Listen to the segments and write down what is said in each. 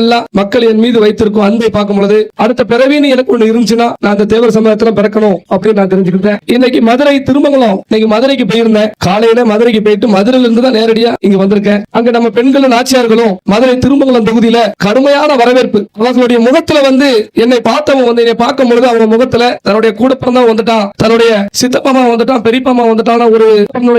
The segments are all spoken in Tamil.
எல்லாம் மக்கள் என் மீது வைத்திருக்கும் அன்பை பார்க்கும் பொழுது அடுத்த பிறவின்னு எனக்கு ஒண்ணு இருந்துச்சுன்னா நான் அந்த தேவர் சமயத்துல பிறக்கணும் அப்படின்னு நான் தெரிஞ்சுக்கிட்டேன். இன்னைக்கு மதுரை திருமங்கலம் இன்னைக்கு மதுரைக்கு போயிருந்தேன். காலையில மதுரைக்கு போயிட்டு மதுரையில இருந்து தான் நேரடியா இங்க வந்திருக்கேன். அங்க நம்ம பெண்களும் நாச்சியார்களும் மதுரை திருமங்கலம் தொகுதியில கடுமையான வரவேற்பு. அவர்களுடைய முகத்துல வந்து என்னை பார்த்தவங்க வந்து என்னை பார்க்கும் பொழுது அவங்க முகத்துல தன்னுடைய கூட பிறந்தவன் வந்துட்டான் தன்னுடைய சித்தப்பமா வந்துட்டான் பெரியப்பமா வந்துட்டான் ஒரு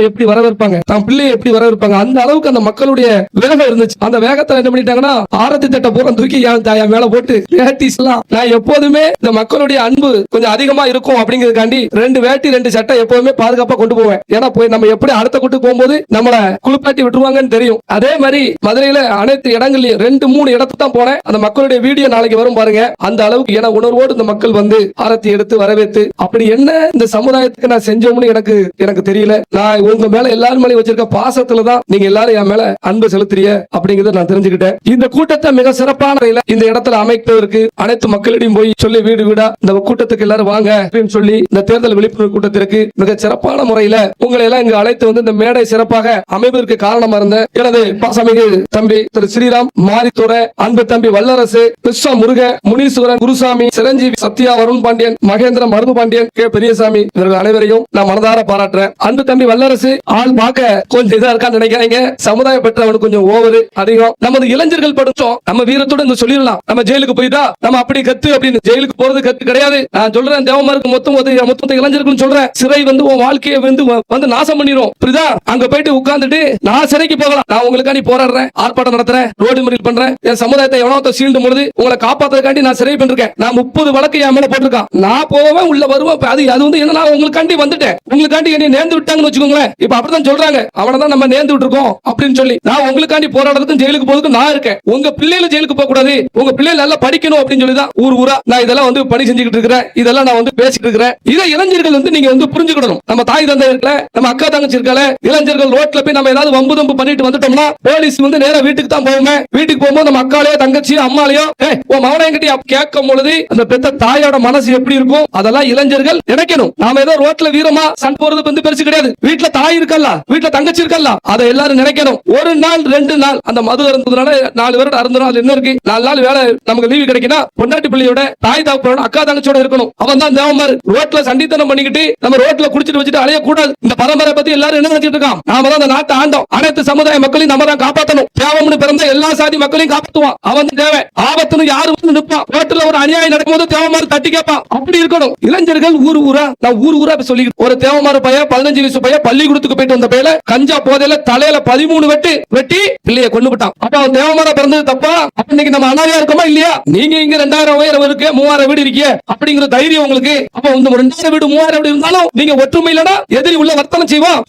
எப்படி வரவேற்பாங்க? தான் பிள்ளையை எப்படி வரவேற்பாங்க? அந்த அளவுக்கு அந்த மக்களுடைய வேகம் இருந்துச்சு. அந்த வேகத்தை என்ன பண்ணிட்டாங்கன்னா ஆரத்தி தட்டை பூரா தூக்கி என் என் மேல போட்டு வேட்டிஸ் எல்லாம் நான் எப்போதுமே இந்த மக்களுடைய அன்பு கொஞ்சம் அதிகமா இருக்கும் அப்படிங்கிறதுக்காண்டி ரெண்டு வேட்டி ரெண்டு சட்டை எப்போதுமே பாதுகாப்பா கொண்டு போவேன். ஏன்னா போய் நம்ம எப்படி அடுத்த கூட்டு போகும்போது நம்மள குளிப்பாட்டி விட்டுருவாங்கன்னு தெரியும். அதே மாதிரி மதுரையில அனைத்து இடங்கள்லயும் ரெண்டு மூணு இடத்து தான் போனேன். அந்த மக்களுடைய வீடியோ நாளைக்கு வரும் பாருங்க. அந்த அளவுக்கு என உணர்வோடு இந்த மக்கள் வந்து ஆரத்தி எடுத்து வரவேற்று அப்படி என்ன இந்த சமுதாயத்துக்கு நான் செஞ்சோம்னு எனக்கு எனக்கு தெரியல. நான் உங்க மேல எல்லாரும் மேலே வச்சிருக்க பாசத்துல தான் நீங்க எல்லாரும் என் மேல அன்பு செலுத்துறீங்க அப்படிங்கறத நான் தெரிஞ்சுக்கிட்டேன். இந்த கூட்டத்தை மிக சிறப்பான முறையில இந்த இடத்துல அமைப்பதற்கு அனைத்து மக்களிடையும் போய் சொல்லி வீடு வீடா இந்த கூட்டத்துக்கு எல்லாரும் வாங்க அப்படின்னு சொல்லி இந்த தேர்தல் விழிப்புணர்வு கூட்டத்திற்கு மிக சிறப்பான முறையில உங்களை எல்லாம் இங்கு அழைத்து வந்து இந்த மேடை சிறப்பாக அமைவதற்கு காரணமா இருந்த எனது பாசமிகு தம்பி திரு ஸ்ரீராம் மாரித்துறை அன்பு தம்பி வல்லரசு விஸ்வ முருக முனீஸ்வரன் குருசாமி சிரஞ்சீவி சத்யா வருண் பாண்டியன் மகேந்திர மருது பாண்டியன் கே. பெரியசாமி இவர்கள் அனைவரையும் நான் மனதார பாராட்டுறேன். அன்பு தம்பி வல்லரசு ஆள் பார்க்க கொஞ்சம் இதா இருக்கான்னு நினைக்கிறீங்க. சமுதாய பெற்றவனுக்கு கொஞ்சம் ஓவரு அதிகம். நமது இளைஞர்கள் படிச்சோம். நம்ம வீரத்தோட இந்த சொல்லிடலாம். நம்ம ஜெயிலுக்கு போயிட்டா நம்ம அப்படி கத்து அப்படின்னு. ஜெயிலுக்கு போறது கத்து கிடையாது. நான் சொல்றேன் தேவமாருக்கு மொத்தம் மொத்தம் இளைஞர்கள் சொல்றேன். சிறை வந்து உன் வாழ்க்கையை வந்து வந்து நாசம் பண்ணிரும். புரியுதா? அங்க போயிட்டு உட்கார்ந்துட்டு நான் சிறைக்கு போகலாம். நான் உங்களுக்காண்டி போராடுறேன் ஆர்ப்பாட்டம் நடத்துறேன் ரோடு மறியல் பண்றேன். என் சமுதாயத்தை எவனோ சீண்டும் பொழுது உங்களை காப்பாத்துறதுக்காண்டி நான் சிறை பண்ணிருக்கேன். நான் முப்பது வழக்கு என் மேல போட்டிருக்கான். நான் போவேன் உள்ள வருவேன். அது அது வந்து என்ன நான் உங்களுக்காண்டி வந்துட்டேன். உங்களுக்காண்டி என்ன நேர்ந்து விட்டாங்கன்னு வச்சுக்கோங்களேன். இப்ப அப்படிதான் சொல்றாங்க. அவனை தான் நம்ம நேர்ந்து விட்டுருக்கோம் அப்படின்னு சொல்லி. நான் உங்களுக்காண்டி போராடுறதுக்கும் ஜெயிலுக்கு போறதுக்கும் நான் இருக்கேன். உங்க பிள்ளைகள் ஜெயிலுக்கு போக கூடாது உங்க பிள்ளைகள் நல்லா படிக்கணும் அப்படின்னு சொல்லி தான் ஊர் ஊரா நான் இதெல்லாம் வந்து பணி செஞ்சுக்கிட்டு இருக்கிறேன். இதெல்லாம் நான் வந்து பேசிட்டு இருக்கிறேன். இதை இளைஞர்கள் வந்து நீங்க வந்து புரிஞ்சுக்கணும் நம்ம தாய் தந்தை இருக்கல நம்ம அக்கா தங்கச்சி இருக்கல இளைஞர்கள் ரோட்ல போய் நம்ம ஏதாவது வம்பு தம்பு பண்ணிட்டு வந்துட்டோம்னா போலீஸ் வந்து நேரா வீட்டுக்கு தான் போவோமே. வீட்டுக்கு போகும்போது நம்ம அக்காலையோ தங்கச்சியோ அம்மாலையோ உன் மகனை என்கிட்ட கேட்கும் பொழுது அந்த பெத்த தாயோட மனசு எப்படி இருக்கும்? அதெல்லாம் இளைஞர்கள் நினைக்கணும். நாம ஏதோ ரோட்ல வீரமா சண்டை போறது வந்து பெருசு கிடையாது. வீட்டுல தாய் இருக்கல்ல வீட்டுல தங்கச்சி இருக்கல்ல அதை எல்லாரும் நினைக்கணும். ஒரு நாள் ரெண்டு நாள் அந்த மது அருந்ததுனால நாலு பேரோட அருந்தணும் அது என்ன இருக்கு? நாலு நாள் வேலை நமக்கு லீவு கிடைக்குன்னா பொண்டாட்டி பிள்ளையோட தாய் தாப்போட அக்கா தங்கச்சியோட இருக்கணும். அவன் தான் தேவமாரு ரோட்ல சண்டித்தனம் பண்ணிக்கிட்டு நம்ம ரோட்ல குடிச்சிட்டு வச்சுட்டு அலைய கூடாது. இந்த பரம்பரை பத்தி எல்லாரும் என்ன நினைச்சிட்டு இருக்கான்? நாம தான் அந்த நாட்டை ஆண்டோம். அனைத்து சமுதாய மக்களையும் நம்ம தான் காப்பாற்றணும் தேவம்னு பிறந்த எல்லா சாதி மக்களையும் காப்பாத்துவான். அவன் தான் தேவை ஆபத்துன்னு யாரு வந்து நிப்பான் ரோட்ல ஒரு அநியாயம் நடக்கும்போது தேவமார் தட்டி கேட்பான். அப்படி இருக்கணும். இளைஞர்கள் ஊர் ஊரா நான் ஊர் ஊரா சொல்லி ஒரு தேவமார பையன் பதினஞ்சு வயசு பையன் பள்ளிக்கூடத்துக்கு போயிட்டு வந்த பையல கஞ்சா போதையில தலையில பதிமூணு வெட்டு வெட்டி பிள்ளைய கொண்டு விட்டான் அப்ப அவன் தேவமார பிறந்தது தப்பா? இன்னைக்கு நம்ம அனாதையா இருக்கோமா இல்லையா? நீங்க இங்க ரெண்டாயிரம் உயரம் இருக்கு மூவாயிரம் வீடு இருக்கீங்க அப்படிங்கிற தைரியம் உங்களுக்கு. அப்ப இந்த ரெண்டாயிரம் வீடு மூவாயிரம் வீடு இருந்தாலும் நீங்க ஒற்றுமை இல்லனா எதிரி உள்ள வர்த்தனம் செய்வோம்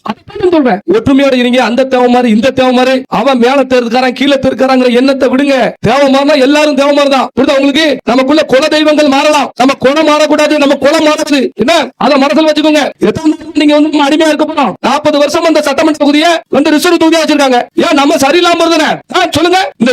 சொல்றேன். ஒற்றுமையோட இருங்க. அந்த தேவமாறு இந்த தேவமாறு அவன் மேல தெருக்காரன் கீழே தெருக்காரங்கிற எண்ணத்தை விடுங்க. தேவமாறுனா எல்லாரும் தேவமாறு தான் புரியுதா உங்களுக்கு? நமக்குள்ள குல தெய்வங்கள் மாறலாம். நம்ம குலம் மாறக்கூடாது நம்ம குலம் மாறாது. என்ன? அதை மனசில் வச்சுக்கோங்க. நீங்க வந்து அடிமையா இருக்க போறோம்? நாற்பது வருஷம் அந்த சட்டமன்ற தொகுதியை வந்து ரிசர்வ் தொகுதியா வச்சிருக்காங்க. ஏன் நம்ம சரியில்லாம இருந்தன? சொல்லுங்க. இந்த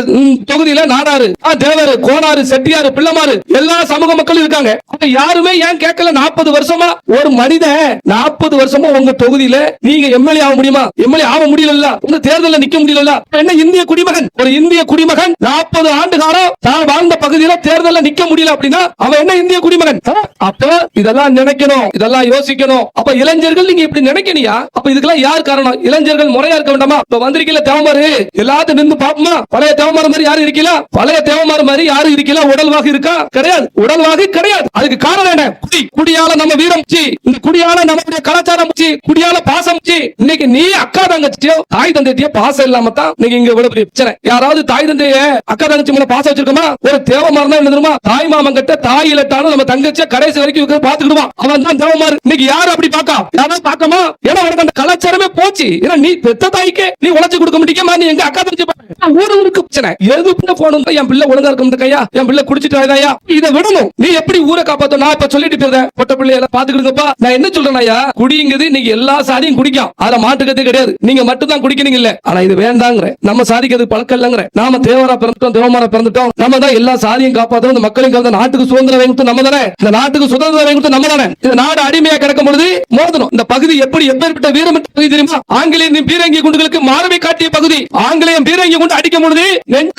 தொகுதி தொகுதியில நாடாரு ஆ, தேவரு கோனாரு செட்டியாரு பிள்ளைமாரு எல்லா சமூக மக்களும் இருக்காங்க. அப்ப யாருமே ஏன் கேட்கல நாற்பது வருஷமா? ஒரு மனிதன் நாற்பது வருஷமா உங்க தொகுதியில நீங்க எம்எல்ஏ ஆக முடியுமா? எம்எல்ஏ ஆக முடியல உங்க தேர்தலில் நிக்க முடியல என்ன இந்திய குடிமகன்? ஒரு இந்திய குடிமகன் நாற்பது ஆண்டு காலம் தான் வாழ்ந்த பகுதியில தேர்தலில் நிக்க முடியல அப்படின்னா அவன் என்ன இந்திய குடிமகன்? அப்ப இதெல்லாம் நினைக்கணும் இதெல்லாம் யோசிக்கணும். அப்ப இளைஞர்கள் நீங்க இப்படி நினைக்கணியா? அப்ப இதுக்கெல்லாம் யார் காரணம்? இளைஞர்கள் முறையா இருக்க வேண்டாமா? இப்ப வந்திருக்கீல தேவமாரு. எல்லாத்தையும் நின்று பாப்போமா பழைய தேவமாறு மாதிரி யாரும் இருக்கீல பழைய தேவமார் மாதிரி யாரும் இருக்கீங்களா? உடல்வாக இருக்கா? கிடையாது. உடல்வாக கிடையாது. அதுக்கு காரணம் என்ன? குடி. குடியால நம்ம வீரம் இந்த குடியால நம்மளுடைய கலாச்சாரம் குடியால பாசம் இன்னைக்கு நீ அக்கா தங்கச்சியோ தாய் தந்தையோ பாசம் இல்லாம தான் நீங்க இங்க இவ்வளவு பெரிய பிரச்சனை. யாராவது தாய் தந்தைய அக்கா தங்கச்சி மேல பாசம் வச்சிருக்கோமா? ஒரு தேவமாறு தான் என்ன தெரியுமா? தாய் மாமன் கிட்ட தாய் இலட்டாலும் நம்ம தங்கச்சியா கடைசி வரைக்கும் பாத்துக்கிடுவான் அவன் தான் தேவமார் இன்னைக்கு யாரு அப்படி பாக்கா யாராவது பாக்கமா ஏன்னா உனக்கு அந்த கலாச்சாரமே போச்சு. ஏன்னா நீ பெத்த தாய்க்கு நீ உழைச்சு கொடுக்க முடியுமா நீ எங்க அக்கா தங்கச்சி பாக்க. ஊரு ஊருக்கு பிரச்சனை. எது பிள்ளை போகணும் என் பிள்ளை ஒழுங்கா இருக்க கையா? என் பிள்ளை குடிச்சிட்டாயா இதை விடணும். நீ எப்படி ஊரை காப்பாத்தும் நான் இப்ப சொல்லிட்டு போயிருந்தேன் பொட்ட பிள்ளைய பாத்துக்கிடுங்கப்பா நான் என்ன சொல்றேன் ஐயா? குடிங்கிறது நீங்க எல்லா சாதியும் குடிக்கும் அதை மாட்டுக்கிறது கிடையாது. நீங்க மட்டும் தான் குடிக்கணும் இல்ல ஆனா இது வேண்டாங்கிற நம்ம சாதிக்கிறது பழக்கம் இல்லங்கிற நாம தேவரா பிறந்துட்டோம் தேவமாரா பிறந்துட்டோம். நம்ம தான் எல்லா சாதியும் காப்பாத்தணும். இந்த மக்களையும் கலந்து நாட்டுக்கு சுதந்திரம் வாங்கி நம்ம தானே? இந்த நாட்டுக்கு சுதந்திரம் வாங்கி நம்ம தானே? இந்த நாடு அடிமையா கிடக்கும் பொழுது மோதணும். இந்த பகுதி எப்படி எப்பேற்பட்ட வீரம் பகுதி தெரியுமா? ஆங்கிலேயன் பீரங்கி குண்டுகளுக்கு மாறவை காட்டிய பகுதி. ஆங்கிலேயம் பீரங்கி கொண்டு அடிக்கும் பொழுது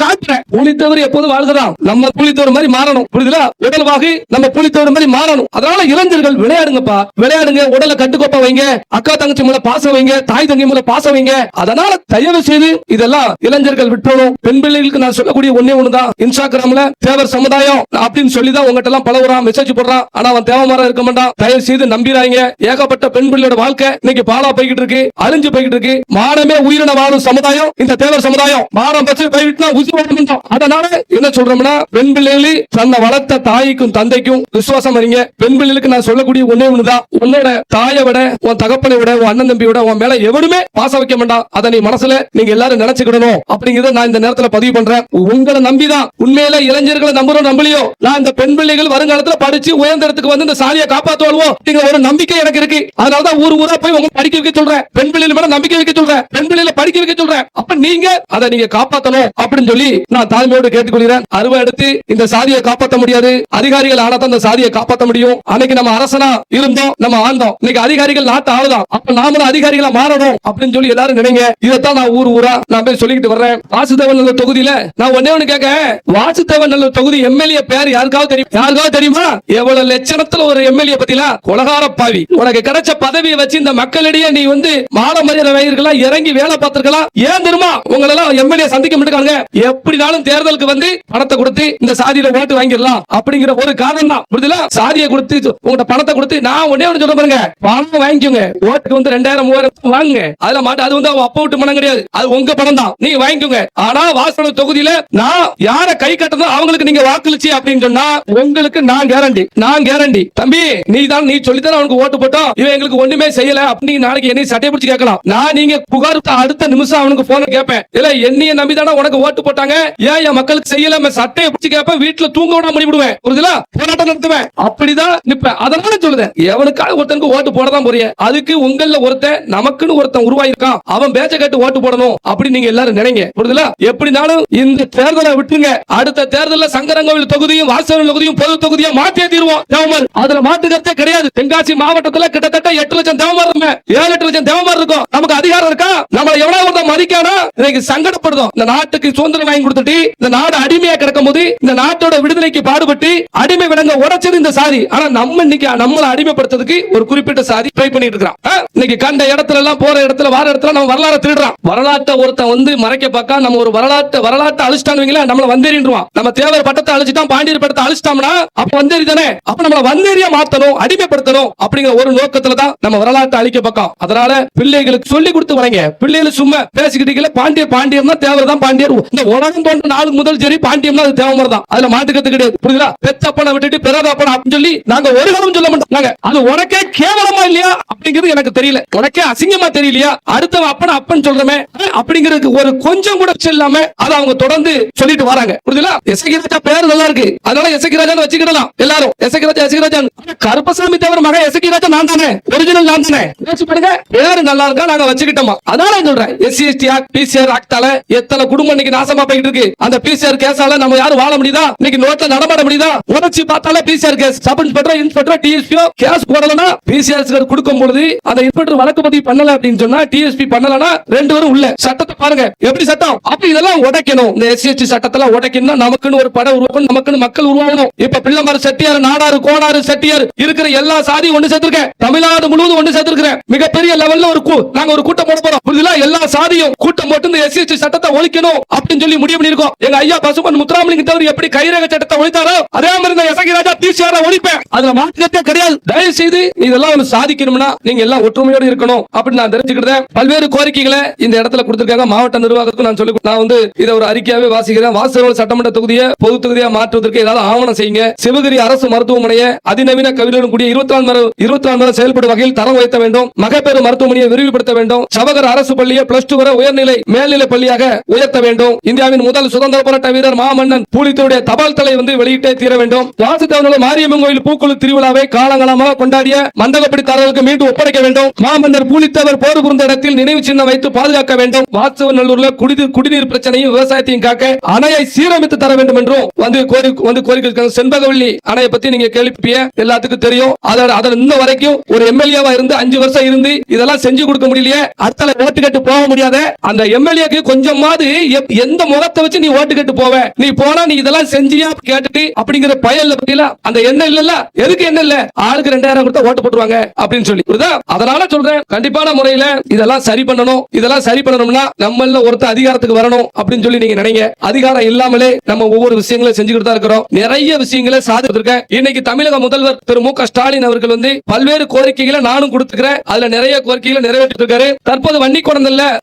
காட்டுறேன். புளித்தவர் எப்போதும் வாழ்கிறான் நம்ம புளித்தவர் மாதிரி மாறணும். புரியுதுல? உடல்வாகி நம்ம புளித்தவர் மாதிரி மாறணும். அதனால இளைஞர்கள் விளையாடுங்கப்பா. விளையாடுங்க. உடலை கட்டுக்கோப்பா வைங்க. அக்கா தங்கச்சி மேல பாசம் வைங்க. தாய் தங்கி மேல பாசம் வைங்க. அதனால தயவு செய்து இதெல்லாம் இளைஞர்கள் விட்டுறணும். பெண் பிள்ளைகளுக்கு நான் சொல்லக்கூடிய ஒன்னே ஒண்ணுதான். இன்ஸ்டாகிராம்ல தேவர் சமுதாயம் அப்படின்னு சொல்லி தான் உங்ககிட்ட எல்லாம் பழகுறான் மெசேஜ் போடுறான். ஆனா அவன் தேவமாரம் இருக்க மாட்டான். தயவு செய்து நம்பிடாங்க ஏகப்பட்ட பெண் பிள்ளையோட வாழ்க்கை இன்னைக்கு பாலா போய்கிட்டு இருக்கு. அழிஞ்சு போய்கிட்டு இருக்கு. மானமே உயிரின வாழும் சமுதாயம். இந்த தேவர் சமுதாயம். மானம் பச்சு போயிட்டுனா உயிர் வாழ அதனால என்ன சொல்றோம்னா பெண் பிள்ளைகளை தன்னை வளர்த்த தாய்க்கும் தந்தைக்கும் விசுவாசம் வரீங்க பெண் பிள்ளைகளுக்கு நான் சொல்லக்கூடிய ஒண்ணே ஒண்ணுதான். உன்னோட தாயை விட உன் தகப்பனை விட உன் அண்ணன் தம்பி விட உன் மேல எவனுமே பாச வைக்க வேண்டாம். அதை நீ மனசுல நீங்க எல்லாரும் நினைச்சுக்கிடணும். அப்படிங்கறத நான் இந்த நேரத்துல பதிவு பண்றேன். உங்களை நம்பிதான். உண்மையில இளைஞர்களை நம்புறோம் நம்பலையோ? நான் இந்த பெண் பிள்ளைகள் வருங்காலத்துல படிச்சு உயர்ந்த இடத்துக்கு வந்து இந்த சாதியை காப்பாத்துவோம் அப்படிங்கிற ஒரு நம்பிக்கை எனக்கு இருக்கு. அதனாலதான் ஊர் ஊரா போய் உங்க படிக்க வைக்க சொல்றேன். பெண் பிள்ளைகள் மேல நம்பிக்கை வைக்க சொல்றேன். பெண் பிள்ளைகளை படிக்க வைக்க சொல்றேன். அப்ப நீங்க அதை நீங்க காப்பாத்தணும் அப்படின்னு சொல்லி நான் தாழ்மை அன்போடு கேட்டுக்கொள்கிறேன். அருவா எடுத்து இந்த சாதியை காப்பாற்ற முடியாது. அதிகாரிகள் ஆனாதான் இந்த சாதியை காப்பாற்ற முடியும். அன்னைக்கு நம்ம அரசனா இருந்தோம் நம்ம ஆழ்ந்தோம் இன்னைக்கு அதிகாரிகள் நாட்டு ஆளுதான். அப்ப நாமளும் அதிகாரிகளா மாறணும் அப்படின்னு சொல்லி எல்லாரும் நினைங்க. இதைத்தான் நான் ஊர் ஊரா நான் போய் சொல்லிக்கிட்டு வர்றேன். வாசுதேவன் நல்ல தொகுதியில நான் ஒன்னே ஒண்ணு கேட்க வாசுதேவன் நல்ல தொகுதி எம்எல்ஏ பேர் யாருக்காவது தெரியும்? யாருக்காவது தெரியுமா? எவ்வளவு லட்சணத்துல ஒரு எம்எல்ஏ பத்திலா கொலகார பாவி. உனக்கு கிடைச்ச பதவியை வச்சு இந்த மக்களிடையே நீ வந்து மான மரியாதை வயிறுகளா இறங்கி வேலை பார்த்திருக்கலாம். ஏன் தெரியுமா? உங்களெல்லாம் எம்எல்ஏ சந்திக்க மாட்டாங்க எப்படினாலும் தேர்தல் தேர்தலுக்கு வந்து பணத்தை கொடுத்து இந்த சாதியில ஓட்டு வாங்கிடலாம் அப்படிங்கிற ஒரு காரணம் தான் புரியுதுல சாதியை கொடுத்து உங்கள்ட்ட பணத்தை கொடுத்து நான் ஒன்னே ஒண்ணு சொல்ல பாருங்க. பணம் வாங்கிக்கோங்க. ஓட்டுக்கு வந்து ரெண்டாயிரம் மூவாயிரம் வாங்குங்க. அதுல மாட்டு அது வந்து அவன் அப்பா விட்டு பணம் கிடையாது. அது உங்க பணம் தான். நீங்க வாங்கிக்கோங்க. ஆனா வாசன தொகுதியில நான் யார கை கட்டதோ அவங்களுக்கு நீங்க வாக்களிச்சு அப்படின்னு சொன்னா உங்களுக்கு நான் கேரண்டி நான் கேரண்டி தம்பி நீ தான் நீ சொல்லித்தானே அவனுக்கு ஓட்டு போட்டோம். இவன் எங்களுக்கு ஒண்ணுமே செய்யல. அப்படின்னு நாளைக்கு என்னை சட்டை பிடிச்சு கேட்கலாம். நான் நீங்க புகார் அடுத்த நிமிஷம் அவனுக்கு போன கேட்பேன். இல்ல என்னைய நம்பி தானே உனக்கு ஓட்டு போட்டாங்க. ஏன் மக்களுக்கு செய்யல சட்டையை பிடிச்சு கேப்ப வீட்டுல தூங்க விட முடிவிடுவேன். புரியுதுல போராட்டம் நடத்துவேன். அப்படிதான் நிப்பேன் அதனால சொல்லுதேன். எவனுக்காக ஒருத்தனுக்கு ஓட்டு போட தான் போறிய அதுக்கு உங்கள ஒருத்தன் நமக்குன்னு ஒருத்தன் உருவாயிருக்கான். அவன் பேச்ச கேட்டு ஓட்டு போடணும் அப்படி நீங்க எல்லாரும் நினைங்க. புரியுதுல எப்படினாலும் இந்த தேர்தலை விட்டுருங்க. அடுத்த தேர்தலில் சங்கரங்கோவில் தொகுதியும் வாசல் தொகுதியும் பொது தொகுதியும் மாற்றியே தீர்வோம். தேவமர். அதுல மாற்று கிடையாது. தென்காசி மாவட்டத்துல கிட்டத்தட்ட எட்டு லட்சம் தேவமர் இருக்கும். ஏழு எட்டு லட்சம் தேவமர் இருக்கும் நமக்கு அதிகாரம் இருக்கா? நம்மள எவ்வளவு மதிக்கானா? இன்னைக்கு சங்கடப்படுதோம் இந்த நாட்டுக்கு சுதந்திரம் வாங்கி கொடுத்துட்டு இந்த நாடு அடிமையா போது இந்த நாட்டோட விடுதலைக்கு பாடுபட்டு அடிமை விலங்க உடைச்சது இந்த சாதி. ஆனா நம்ம இன்னைக்கு நம்மளை அடிமைப்படுத்துறதுக்கு ஒரு குறிப்பிட்ட சாதி ட்ரை பண்ணிட்டு இருக்கிறான். இன்னைக்கு கண்ட இடத்துல எல்லாம் போற இடத்துல வார இடத்துல நம்ம வரலாறு திருடுறான். வரலாற்றை ஒருத்தன் வந்து மறைக்க பார்க்க நம்ம ஒரு வரலாற்று வரலாற்றை அழிச்சிட்டான் நம்மள வந்தேறிடுவான் நம்ம தேவர் பட்டத்தை அழிச்சிட்டான் பாண்டியர் பட்டத்தை அழிச்சிட்டோம்னா அப்ப வந்தேறி தானே? அப்ப நம்மள வந்தேறியா மாத்தணும் அடிமைப்படுத்தணும் அப்படிங்கிற ஒரு நோக்கத்துல தான் நம்ம வரலாற்றை அழிக்க பக்கம் அதனால பிள்ளைகளுக்கு சொல்லி கொடுத்து வரங்க பிள்ளைகள் சும்மா பேசிக்கிட்டீங்களா பாண்டிய பாண்டியர் தான் தேவர் தான் பாண்டியர். இந்த உலகம் தோன்ற நாளுக்கு முதல் சரி பாண்டியம் தான் தேவை தேவமர் தான் அதுல மாட்டுக்கத்து கிடையாது. புரியுதா பெத்தப்பனை விட்டுட்டு பிறதாப்பன அப்படின்னு சொல்லி நாங்க ஒரு காலம் சொல்ல மாட்டோம். நாங்க அது உனக்கே கேவலமா இல்லையா? அப்படிங்கிறது எனக்கு தெரியல. உனக்கே அசிங்கமா தெரியலையா? அடுத்தவன் அப்பன அப்பன் சொல்றமே. அப்படிங்கிறதுக்கு ஒரு கொஞ்சம் கூட இல்லாம அதை அவங்க தொடர்ந்து சொல்லிட்டு வராங்க. புரியுதுல எசகி பேர் நல்லா இருக்கு. அதனால எசகி ராஜா வச்சுக்கிடலாம். எல்லாரும். எசகி எசகிராஜா எசகி ராஜா கருப்பசாமி தவிர மகன் எசகி ராஜா நான் தானே. ஒரிஜினல் நான் தானே. யோசிச்சு பாருங்க பேரு நல்லா இருக்கா? நாங்க வச்சுக்கிட்டோமா? அதனால நான் சொல்றேன். எஸ்சி எஸ்டி ஆக்ட் பிசிஆர் ஆக்டால எத்தனை குடும்பம் இன்னைக்கு நாசமா போயிட்டு இருக்கு? அந்த பிசிஆர் கேஸால நம்ம யாரும் வாழ முடியுதா? இன்னைக்கு நோட்ல நடமாட முடியுதா? உணர்ச்சி பார்த்தாலே PCR case sub inspector inspector டிஎஸ்பியோ case போடலனா பிசிஆர் கொடுக்கும் பொழுது அந்த இன்ஸ்பெக்டர் வழக்கு பதிவு பண்ணல அப்படின்னு சொன்னா டிஎஸ்பி பண்ணலனா ரெண்டு பேரும் உள்ள. சட்டத்தை பாருங்க. எப்படி சட்டம்? அப்படி இதெல்லாம் உடைக்கணும். இந்த எஸ்சிஎஸ்டி சட்டத்தெல்லாம் உடைக்கணும் நமக்குன்னு ஒரு படம் உருவாக்கணும் நமக்குன்னு மக்கள் உருவாகணும். இப்ப பிள்ளைமார் செட்டியார் நாடாறு கோணாறு செட்டியார் இருக்கிற எல்லா சாதியும் ஒண்ணு சேர்த்திருக்கேன். தமிழ்நாடு முழுவதும் ஒண்ணு சேர்த்திருக்கிறேன். மிகப்பெரிய லெவல்ல ஒரு கூ- நாங்க ஒரு கூட்டம் போட போறோம். புரியுதுல எல்லா சாதியும் கூட்டம் போட்டு இந்த எஸ்சிஎஸ்டி சட்டத்தை ஒழிக்கணும் அப்படின்னு சொல்லி முடிவு பண்ணிருக்கோம் எங்க ஐயா பசுமன் முத்துராமலிங்க தவிர எப்படி கைரேக சட்டத்தை ஒழித்தாரோ அதே மாதிரி இந்த எசகி ராஜா பிசிஆர் ஒழிப்பேன். அதுல மாற்றத்தே கிடையாது. தயவு செய்து நீ இதெல்லாம் ஒண்ணு சாதிக்கணும்னா நீங்க எல்லாம் ஒற்றுமையோடு இருக்கணும் அப்படின்னு நான் தெரிஞ்சுக்கிட்டேன். பல்வேறு கோரிக்கைகளை இந்த இடத்துல கொடுத்திருக்காங்க. மாவட்ட நிர்வாகத்துக்கு நான் சொல்லி நான் வந்து இதை ஒரு அறிக்கையாவே வாசிக்கிறேன். வாசகர்கள் சட்டமன்ற தொகுதியை பொது தொகுதியா மாற்றுவதற்கு ஏதாவது ஆவணம் செய்யுங்க. சிவகிரி அரசு மருத்துவமனையை அதிநவீன கவிதையுடன் கூடிய இருபத்தி நாலு மணி இருபத்தி நாலு மணி செயல்படும் வகையில் தரம் உயர்த்த வேண்டும். மகப்பேறு மருத்துவமனையை விரிவுபடுத்த வேண்டும். சவகர் அரசு பள்ளியை பிளஸ் டூ வரை உயர்நிலை மேல்நிலை பள்ளியாக உயர்த்த வேண்டும். இந்தியாவின் முதல் சுதந்திர போராட்ட வீரர் மாமன்னன் பூலித்தருடைய தபால் தலை வந்து வெளியிட்டே தீர வேண்டும். வாசுதேவனுள்ள மாரியம்மன் கோயில் பூக்குழு திருவிழாவை காலங்காலமாக கொண்டாடிய மந்தகப்படித்தாரர்களுக்கு மீண்டும் ஒப்படைக்க வேண்டும். மாமன்னர் பூலித்தவர் போர் புரிந்த இடத்தில் நினைவு சின்னம் வைத்து பாதுகாக்க வேண்டும். வாசவநல்லூர்ல குடிநீர் குடிநீர் பிரச்சனையும் விவசாயத்தையும் காக்க அணையை சீரமைத்து தர வேண்டும் என்றும் வந்து கோரி வந்து கோரிக்கை இருக்காங்க. செண்பகவல்லி அணையை பத்தி நீங்க கேள்விப்பிய எல்லாத்துக்கும் தெரியும். அதோட அதன் இன்ன வரைக்கும் ஒரு எம்எல்ஏவா இருந்து அஞ்சு வருஷம் இருந்து இதெல்லாம் செஞ்சு கொடுக்க முடியலையே. அத்தனை ஓட்டு கட்டு போக முடியாத அந்த எம்எல்ஏக்கு கொஞ்சமாவது எந்த முகத்தை வச்சு நீ ஓட்டு கட்டு போவ? நீ போனா நீ இதெல்லாம் செஞ்சியா கேட்டுட்டு அப்படிங்கிற பயல்ல பத்தியில அந்த எண்ணம் இல்ல எதுக்கு என்ன இல்ல? ஆளுக்கு ரெண்டாயிரம் கொடுத்தா ஓட்டு போட்டுருவாங்க அப்படின்னு சொல்லி. அதனால சொல்றேன் கண்டிப்பான முறையில இதெல்லாம் சரி பண்ணணும். இதெல்லாம் சரி பண்ணணும்னா நம்மள ஒருத்தர் அதிகாரத்துக்கு வரணும் அப்படின்னு சொல்லி நீங்க நினைங்க. அதிகாரம் இல்லாமலே நம்ம ஒவ்வொரு விஷயங்களும் செஞ்சுக்கிட்டு தான் இருக்கிறோம். நிறைய விஷயங்களை சாதிச்சிருக்கேன் இன்னைக்கு தமிழக முதல்வர் திரு மு க ஸ்டாலின் அவர்கள் வந்து பல்வேறு கோரிக்கைகளை நானும் கொடுத்துக்கிறேன். அதுல நிறைய கோரிக்கைகளை நிறைவேற்றிருக்காரு. தற்போது வன்னி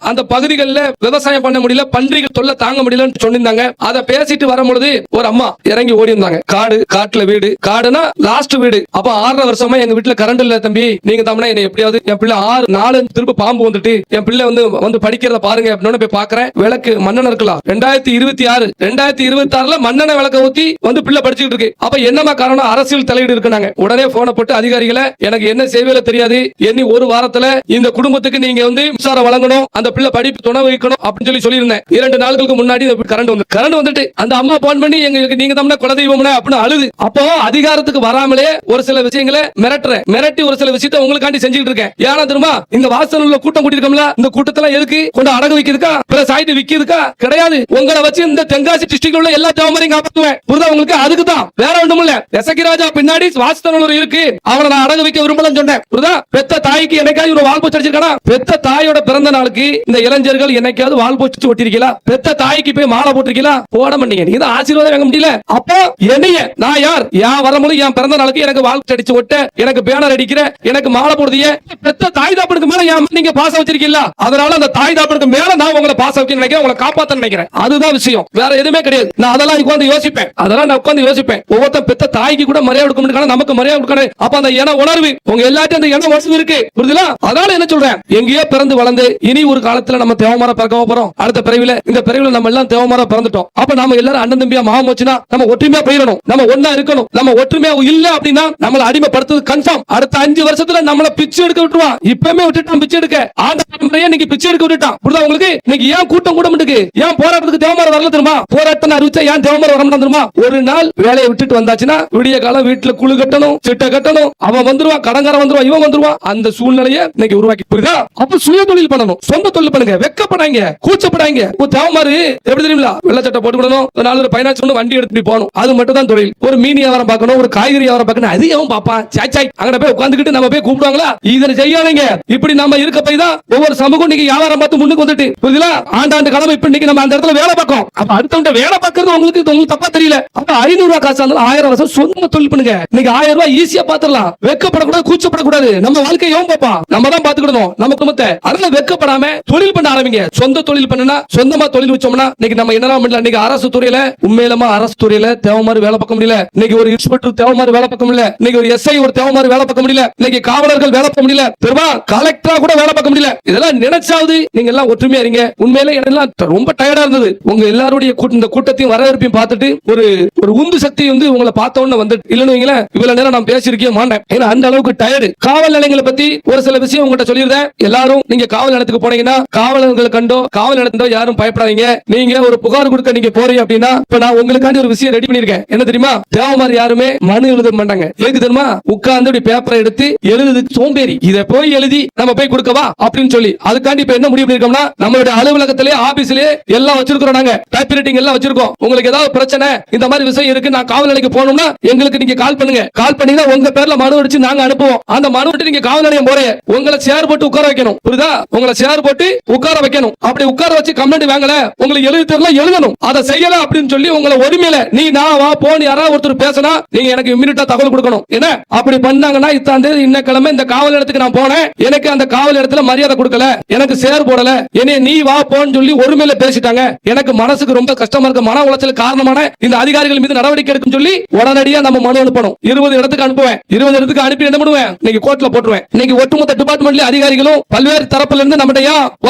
அந்த பகுதிகளில் விவசாயம் பண்ண முடியல பன்றிகள் தொல்லை தாங்க முடியலன்னு சொல்லியிருந்தாங்க அதை பேசிட்டு வரும்பொழுது ஒரு அம்மா இறங்கி ஓடி இருந்தாங்க காடு காட்டுல வீடு. காடுனா லாஸ்ட் வீடு. அப்ப ஆறரை வருஷமா எங்க வீட்டுல கரண்ட் இல்ல தம்பி. நீங்க தமிழா என்ன எப்படியாவது என் பிள்ளை ஆறு நாலு திரும்ப பாம்பு வந்துட்டு என் பிள்ளை வந்து வந்து படிக்கிறத பாருங்க அப்படின்னு போய் பாக்குறேன் விளக்கு மன்னன் இருக்கலாம். ரெண்டாயிரத்தி இருபத்தி ஆறு ரெண்டாயிரத்தி இருபத்தி ஆறுல மன்னனை விளக்க ஊத்தி வந்து பிள்ளை படிச்சுட்டு இருக்கு. அப்ப என்னமா காரணம்? அரசியல் தலையீடு இருக்குனாங்க உடனே போனை போட்டு அதிகாரிகளை எனக்கு என்ன செய்வேல தெரியாது. எண்ணி ஒரு வாரத்துல இந்த குடும்பத்துக்கு நீங்க வந்து மின்சாரம் வழங்கணும். அந்த பிள்ளை படிப்பு துணை வைக்கணும் அப்படின்னு சொல்லி சொல்லியிருந்தேன். இரண்டு நாட்களுக்கு முன்னாடி கரண்ட் வந்து கரண்ட் வந்துட்டு அந்த அம்மா போன் பண்ணி எங்களுக்கு நீங்க தமிழ குலதெய்வம்னு அப்படின்னு அழுது. அப்போ அதிகாரத்துக்கு வராமலே ஒரு சில விஷயங்களை மிரட்டுறேன். மிரட்டி ஒரு சில விஷயத்த உங்களுக்காண்டி செஞ்சுட்டு இருக்கேன். ஏன்னா தெரியுமா இந்த வாசல் உள்ள கூட்டம் கூட்டிருக்கோம்ல இந்த கூட்டத்தெல்லாம் எதுக்கு? கொண்டு அடகு வைக்கிறதுக்கா? பிளஸ் ஆயிட்டு விக்கிறதுக்கா? கிடையாது. உங்களை வச்சு இந்த தென்காசி டிஸ்ட்ரிக்ட் உள்ள எல்லா தேவமரையும் காப்பாத்துவேன். புரிதா உங்களுக்கு? அதுக்கு தான். வேற ஒன்றும் இல்ல. எசகி ராஜா பின்னாடி வாசத்தனூர் இருக்கு. அவனை நான் அடகு வைக்க விரும்பலன்னு சொன்னேன். புரிதா? பெத்த தாய்க்கு என்னைக்காவது ஒரு வாழ் போச்சு பெத்த தாயோட பிறந்த நாளுக்கு இந்த இளைஞர்கள் என்னைக்காவது வாழ் போச்சு ஒட்டிருக்கீங்களா? பெத்த தாய்க்கு போய் மாலை போட்டிருக்கீங்களா? போட மாட்டீங்க நீங்க ஆசீர்வாதம் வாங்க முடியல. அப்போ என்னைய நான் யார்? யார் வரும்போது என் பிறந்த நாளுக்கு எனக்கு வாழ்க்கை அடிச்சு ஒட்ட எனக்கு பேனர் அடிக்கிற எனக்கு மாலை போடுதிய பெத்த தாய் தாப்பனுக்கு மேல என் நீங்க பாசம் வச்சிருக்கீங்களா? அதனால அந்த தாய் தாப்பனுக்கு மேல நான் உங்களை பாசம் வைக்க நினைக்கிறேன் உங்களை காப்பாத்த நினைக்கிறேன். அதுதான் விஷயம். வேற எதுவுமே கிடையாது. நான் அதெல்லாம் உட்காந்து யோசிப்பேன். அதெல்லாம் நான் உட்காந்து யோசிப்பேன். ஒவ்வொருத்தன் பெத்த தாய்க்கு கூட மரியாதை கொடுக்க முடியும் நமக்கு மரியாதை கொடுக்கணும். அப்ப அந்த இன உணர்வு உங்க எல்லாத்தையும் அந்த இன உணர்வு இருக்கு. புரியுதுல அதனால என்ன சொல்றேன்? எங்கேயோ பிறந்து வளர்ந்து இனி ஒரு காலத்துல நம்ம தேவமரம் பிறக்க போறோம். அடுத்த பிறவில இந்த பிறவில நம்ம எல்லாம் தேவமரம் பிறந்துட்டோம். அப்ப நாம எல்லாரும் அண்ணன் தம்பியா மகம் வச்சுனா நம்ம ஒற்றுமையா போயிடணும். நம்ம ஒன்னா இருக்கணும். நம்ம ஒற்றுமையா இல்ல அப்படின்னா நம்மள அடிமைப்படுத்துறது கன்ஃபார்ம் அடுத்த அஞ்சு வருஷத்துல நம்மள பிச்சை எடுக்க விட்டுருவான். இப்பவுமே விட்டுட்டான் பிச்சை எடுக்க. ஆண்ட இன்னைக்கு பிச்சை எடுக்க விட்டுட்டான். புரியுதா உங்களுக்கு? இன்னைக்கு ஏன் கூட்டம் கூட மாட்டுக்கு? ஏன் போராட்டத்துக்கு தேவமரம் வரல தெரியுமா? போராட்டம் அறிவிச்சா ஏன் தேவமரம் வர தெரியுமா? ஒரு நாள் வேலையை விட்டுட்டு வந்தாச்சுன்னா விடிய காலம் வீட்டுல குழு கட்டணும் சிட்ட கட்டணும். அவன் வந்துருவான் கடங்காரன் வந்துருவான் இவன் வந்துருவான். அந்த சூழ்நிலையை இன்னைக்கு உருவாக்கி புரியுதா? அப்ப சுய தொழில் பண்ணணும். சொந்த தொழில் பண்ணுங்க. வெக்கப்படாங்க கூச்சப்படாங்க தேவமாரு எப்படி தெரியுங்களா? வெள்ளச்சட்டை போட்டுக்கணும் நாலு பைனான்ஸ் ஒண்ணு வண்டி எடுத்துட்டு போகணும். அது மட்டும் தான் தொழில். ஒரு மீன் வியாபாரம் பார்க்கணும் ஒரு காய்கறி வியாபாரம் பார்க்கணும் அது எவன் பார்ப்பான் சாய் அங்க போய் உட்காந்துக்கிட்டு நம்ம போய் கூப்பிடுவாங்களா? இதனை செய்யாதீங்க. இப்படி நம்ம இருக்க போய் தான் ஒவ்வொரு சமூகம் இன்னைக்கு வியாபாரம் பார்த்து முன்னுக்கு வந்துட்டு. புரியுதுல? ஆண்டாண்டு கடமை இப்ப இன்னைக்கு நம்ம அந்த இடத்துல வேலை பார்க்கோம் அப்ப அடுத்தவங்க வேலை பார்க்கறது உங்களுக்கு உங்களுக்கு தப்பா தெரியல. அப்ப ஐநூறு ரூபாய் காசு இருந்தாலும் ஆயிரம் வருஷம் சொந்த தொழில் பண்ணுங்க. இன்னைக்கு ஆயிரம் ரூபாய் ஈஸியா பாத்துடலாம் வெக்கப்படக்கூடாது கூச்சப்படக்கூடாது. நம்ம வாழ்க்கையை எவன் பார்ப்பான் நம்ம தான் பாத்துக்கிடணும் நம்ம குடும்பத்தை. அதனால வெக்கப்படாம தொழில் பண்ண ஆரம்பிங்க. சொந்த தொழில் பண்ணுனா சொந்தமா தொழில் வச்சோம்னா இன்னைக்கு நம்ம என்னலாம் பண்ணல இன்னைக்கு அரசு துறையில உண்மையிலமா அரசு துறையில தேவை மாதிரி வேலை பார்க்க முடியல? இன்னைக்கு ஒரு இன்ஸ்பெக்டர் தேவை மாதிரி வேலை பார்க்க முடியல. இன்னைக்கு ஒரு எஸ்ஐ ஒரு தேவை மாதிரி வேலை பார்க்க முடியல. இன்னைக்கு காவலர்கள் வேலை பார்க்க முடியல. தெரியுமா கலெக்டரா கூட வேலை பார்க்க முடியல. இதெல்லாம் நினைச்சாவது நீங்க எல்லாம் ஒற்றுமையா இருங்க. உண்மையில எல்லாம் ரொம்ப டயர்டா இருந்தது. உங்க எல்லாருடைய இந்த கூட்டத்தையும் வரவேற்பையும் பார்த்துட்டு ஒரு ஒரு உந்து சக்தி வந்து உங்களை பார்த்த உடனே வந்து இல்லன்னு வைங்களேன் இவ்வளவு நேரம் நான் பேசியிருக்கே மாட்டேன். ஏன்னா அந்த அளவுக்கு டயர்டு காவல் நிலையங்களை பத்தி ஒரு சில விஷயம் உங்ககிட்ட சொல்லியிருந்தேன். எல்லாரும் நீங்க காவல் நிலையத்துக்கு போனீங்கன்னா காவலர்களை கண்டோ காவல் நிலையத்தோ யாரும் பயப்படாதீங்க. நீங்க ஒரு புகார் கொடுக்க நீங்க போறீங்க அப்படின்னா இப்ப நான் உங்களுக்காண்டி ஒரு விஷயம் ரெடி பண்ணிருக்கேன் என்ன தெரியுமா? தேவமார் யாருமே மனு எழுத மாட்டாங்க. எதுக்கு தெரியுமா? உட்கார்ந்து இப்படி பேப்பரை எடுத்து எழுது சோம்பேறி. இதை போய் எழுதி நம்ம போய் கொடுக்கவா அப்படின்னு சொல்லி. அதுக்காண்டி இப்ப என்ன முடிவு பண்ணிருக்கோம்னா நம்மளுடைய அலுவலகத்திலே ஆபீஸ்லயே எல்லாம் வச்சிருக்கிறோம் நாங்க. டைப் ரைட்டிங் எல்லாம் வச்சிருக்கோம். உங்களுக்கு ஏதாவது பிரச்சனை இந்த மாதிரி விஷயம் இருக்கு நான் காவல் நிலையத்துக்கு போகணும்னா எங்களுக்கு நீங்க கால் பண்ணுங்க. கால் பண்ணீங்கன்னா உங்க பேர்ல மனு அடிச்சு நாங்க அனுப்புவோம். அந்த மனு விட்டு நீங்க காவல் நிலையம் போறீங்க உங்களை சேர் போட்டு உட்கார வைக்கணும். புரியுதா? உங்களை சேர் போட்டு உட்கார வைக்கணும். அப்படி உட்கார வச்சு கம்ப்ளைண்ட் வாங்கல. உங்களுக்கு எழுதி தெரியல எழுதணும். அதை செய்யல அப்படின்னு சொல்லி உங்களை ஒருமையில நீ நான் வா போன் யாராவது ஒருத்தர் பேசினா நீங்க எனக்கு இம்மிடியா தகவல் கொடுக்கணும். என்ன? அப்படி பண்ணாங்கன்னா இத்தாண்டு இன்ன கிழமை இந்த காவல் இடத்துக்கு நான் போனேன். எனக்கு அந்த காவல் இடத்துல மரியாதை கொடுக்கல. எனக்கு சேர் போடல. என்னைய நீ வா போன்னு சொல்லி ஒருமையில பேசிட்டாங்க. எனக்கு மனசுக்கு ரொம்ப கஷ்டமா இருக்கு. மன உளைச்சல் காரணமான இந்த அதிகாரிகள் மீது நடவடிக்கை எடுக்கும் சொல்லி உடனடியா நம்ம மனு அனுப்பணும். இருபது இடத்துக்கு அனுப்புவேன். இருபது இடத்துக்கு அனுப்பி என்ன பண்ணுவேன்? இன்னைக்கு கோர்ட்ல போட்டுருவேன். இன்னைக்கு ஒட்டுமொத்த டிபார்ட்மெண்ட்ல அதிகாரிகளும் பல்வேறு தரப்புல இருந்து நம்மகிட்ட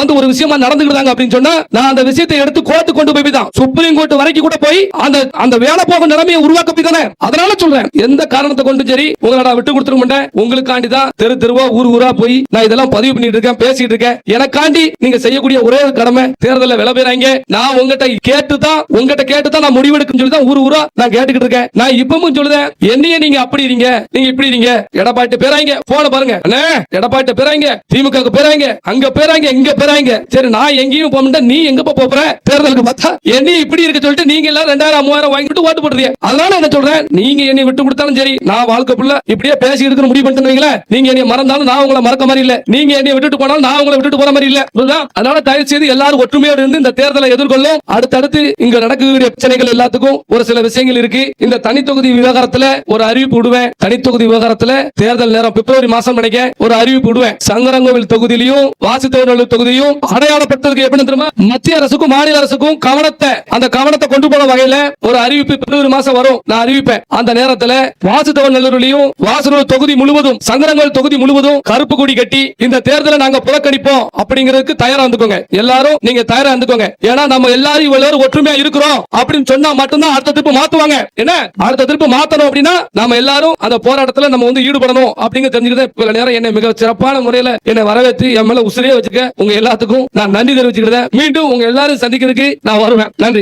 வந்து ஒரு விஷயமா நடந்துக்கிட்டாங்க அப்படின்னு சொன்னா நான் அந்த விஷயத்தை எடுத்து கோர்ட்டு கொண்டு போய் தான் சுப்ரீம் கோர்ட் வரை வேலைக்கு கூட போய் அந்த அந்த வேலை போக நிலைமையை உருவாக்க தானே அதனால சொல்றேன். எந்த காரணத்தை கொண்டு சரி உங்களை நான் விட்டு கொடுத்துருக்க மாட்டேன். உங்களுக்காண்டி தான் தெரு தெருவா ஊர் ஊரா போய் நான் இதெல்லாம் பதிவு பண்ணிட்டு இருக்கேன் பேசிட்டு இருக்கேன். எனக்காண்டி நீங்க செய்யக்கூடிய ஒரே கடமை தேர்தலில் விலை பெறாங்க நான் உங்ககிட்ட கேட்டு தான் உங்ககிட்ட கேட்டு தான் நான் முடிவெடுக்கும் சொல்லி தான் ஊர் ஊரா நான் கேட்டுக்கிட்டு இருக்கேன். நான் இப்பவும் சொல்லுதேன் என்னைய நீங்க அப்படி இருங்க நீங்க இப்படி இருங்க. எடப்பாட்டு பேராங்க போன பாருங்க. அண்ணே எடப்பாட்டு பேராங்க திமுக பேராங்க அங்க பேராங்க இங்க பேராங்க சரி நான் எங்கேயும் போக மாட்டேன் நீ எங்க போற? தேர்தலுக்கு பார்த்தா என்னையும் இப்படி இருக்க சொல்லிட்டு விட்டு நீங்க எல்லாம் ரெண்டாயிரம் மூவாயிரம் வாங்கிட்டு ஓட்டு போடுறீங்க அதனால என்ன சொல்றேன்? நீங்க என்னை விட்டு கொடுத்தாலும் சரி நான் வாழ்க்கை புள்ள இப்படியே பேசி இருக்கிற முடிவு பண்ணிட்டு நீங்க என்னை மறந்தாலும் நான் உங்களை மறக்க மாதிரி இல்ல. நீங்க என்னை விட்டுட்டு போனாலும் நான் உங்களை விட்டுட்டு போற மாதிரி இல்ல. அதனால தயவு செய்து எல்லாரும் ஒற்றுமையோடு இருந்து இந்த தேர்தலை எதிர்கொள்ளும் அடுத்தடுத்து இங்க நடக்கக்கூடிய பிரச்சனைகள் எல்லாத்துக்கும் ஒரு சில விஷயங்கள் இருக்கு. இந்த தனித்தொகுதி விவகாரத்துல ஒரு அறிவிப்பு விடுவேன். தனித்தொகுதி விவகாரத்துல தேர்தல் நேரம் பிப்ரவரி மாசம் நினைக்க ஒரு அறிவிப்பு விடுவேன். சங்கரங்கோவில் தொகுதியிலையும் வாசித்தவர்கள் தொகுதியும் அடையாளப்பட்டதுக்கு எப்படி தெரியுமா? மத்திய அரசுக்கும் மாநில அரசுக்கும் கவனத்தை அந்த கவனத்தை கொண்டு போன வகையில ஒரு அறிவிப்பு பிப்ரவரி மாசம் வரும். நான் அறிவிப்பேன். அந்த நேரத்துல வாசுதவன் நல்லூர்லயும் வாசனூர் தொகுதி முழுவதும் சங்கரங்கோவில் தொகுதி முழுவதும் கருப்பு கொடி கட்டி இந்த தேர்தலை நாங்க புறக்கணிப்போம் அப்படிங்கிறதுக்கு தயாரா இருந்துக்கோங்க. எல்லாரும் நீங்க தயாரா இருந்துக்கோங்க. ஏன்னா நம்ம எல்லாரும் இவ்வளவு ஒற்றுமையா இருக்கிறோம் அப்படின்னு சொன்னா மட்டும்தான் அடுத்த திருப்பு மாத்துவாங்க. என்ன? அடுத்த திருப்பு மாத்தணும் அப்படின்னா நம்ம எல்லாரும் அந்த போராட்டத்துல நம்ம வந்து ஈடுபடணும் அப்படிங்க தெரிஞ்சுக்கிட்டு இவ்வளவு நேரம் என்னை மிக சிறப்பான முறையில என்னை வரவேற்று என் மேல உசிரியே வச்சுக்க உங்க எல்லாத்துக்கும் நான் நன்றி தெரிவிச்சுக்கிறேன் மீண்டும் உங்க எல்லாரும் சந்திக்கிறதுக்கு நான் வருவேன். நன்றி.